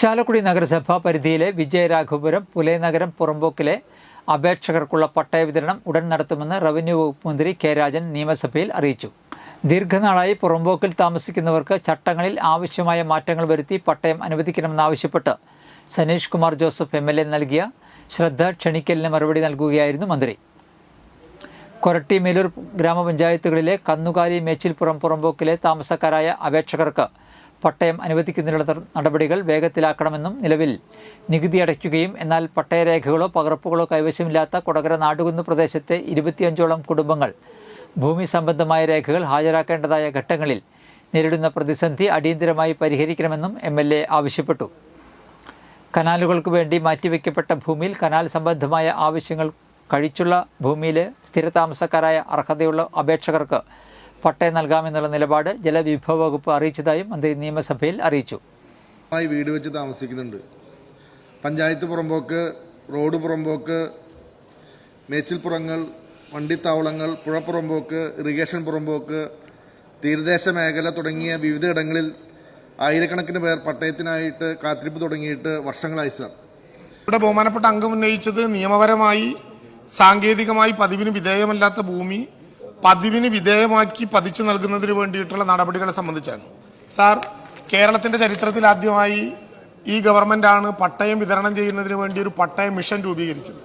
ചാലക്കുടി നഗരസഭ പരിധിയിലെ വിജയരാഘവപുരം പുലയനഗരം പുറമ്പോക്കിലെ അപേക്ഷകർക്കുള്ള പട്ടയ വിതരണം ഉടൻ നടത്തുമെന്ന് റവന്യൂ വകുപ്പ് മന്ത്രി കെ രാജൻ നിയമസഭയിൽ അറിയിച്ചു. ദീർഘനാളായി പുറമ്പോക്കിൽ താമസിക്കുന്നവർക്ക് ചട്ടങ്ങളിൽ ആവശ്യമായ മാറ്റങ്ങൾ വരുത്തി പട്ടയം അനുവദിക്കണമെന്നാവശ്യപ്പെട്ട് Saneesh Kumar Joseph M L A നൽകിയ ശ്രദ്ധ ക്ഷണിക്കലിന് മറുപടി നൽകുകയായിരുന്നു മന്ത്രി. കൊരട്ടി മേലൂർ ഗ്രാമപഞ്ചായത്തുകളിലെ കന്നുകാലി മേച്ചിൽപ്പുറം പുറമ്പോക്കിലെ താമസക്കാരായ അപേക്ഷകർക്ക് പട്ടയം അനുവദിക്കുന്നതിനുള്ള നടപടികൾ വേഗത്തിലാക്കണമെന്നും നിലവിൽ നികുതി അടയ്ക്കുകയും എന്നാൽ പട്ടയരേഖകളോ പകർപ്പുകളോ കൈവശമില്ലാത്ത കൊടകര നാടുകുന്ന് പ്രദേശത്തെ ഇരുപത്തിയഞ്ചോളം കുടുംബങ്ങൾ ഭൂമി സംബന്ധമായ രേഖകൾ ഹാജരാക്കേണ്ടതായ ഘട്ടങ്ങളിൽ നേരിടുന്ന പ്രതിസന്ധി അടിയന്തരമായി പരിഹരിക്കണമെന്നും എം എൽ എ ആവശ്യപ്പെട്ടു. കനാലുകൾക്ക് വേണ്ടി മാറ്റിവെക്കപ്പെട്ട ഭൂമിയിൽ കനാൽ സംബന്ധമായ ആവശ്യങ്ങൾ കഴിച്ചുള്ള ഭൂമിയിലെ സ്ഥിരതാമസക്കാരായ അർഹതയുള്ള അപേക്ഷകർക്ക് പട്ടയം നൽകാമെന്നുള്ള നിലപാട് ജലവിഭവ വകുപ്പ് അറിയിച്ചതായും മന്ത്രി നിയമസഭയിൽ അറിയിച്ചു. വീട് വെച്ച് താമസിക്കുന്നുണ്ട്. പഞ്ചായത്ത് പുറമ്പോക്ക് റോഡ് പുറമ്പോക്ക് മേച്ചിൽപ്പുറങ്ങൾ വണ്ടിത്താവളങ്ങൾ പുഴ പുറമ്പോക്ക് ഇറിഗേഷൻ പുറമ്പോക്ക് തീരദേശ മേഖല തുടങ്ങിയ വിവിധ ഇടങ്ങളിൽ ആയിരക്കണക്കിന് പേർ പട്ടയത്തിനായിട്ട് കാത്തിരിപ്പ് തുടങ്ങിയിട്ട് വർഷങ്ങളായി സാർ. ഇവിടെ ബഹുമാനപ്പെട്ട അംഗം ഉന്നയിച്ചത് നിയമപരമായി സാങ്കേതികമായി പതിവിന് വിധേയമല്ലാത്ത ഭൂമി പതിവിന് വിധേയമാക്കി പതിച്ചു നൽകുന്നതിന് വേണ്ടിയിട്ടുള്ള നടപടികളെ സംബന്ധിച്ചാണ്. സാർ കേരളത്തിന്റെ ചരിത്രത്തിൽ ആദ്യമായി ഈ ഗവൺമെന്റാണ് പട്ടയം വിതരണം ചെയ്യുന്നതിന് വേണ്ടി ഒരു പട്ടയം മിഷൻ രൂപീകരിച്ചത്.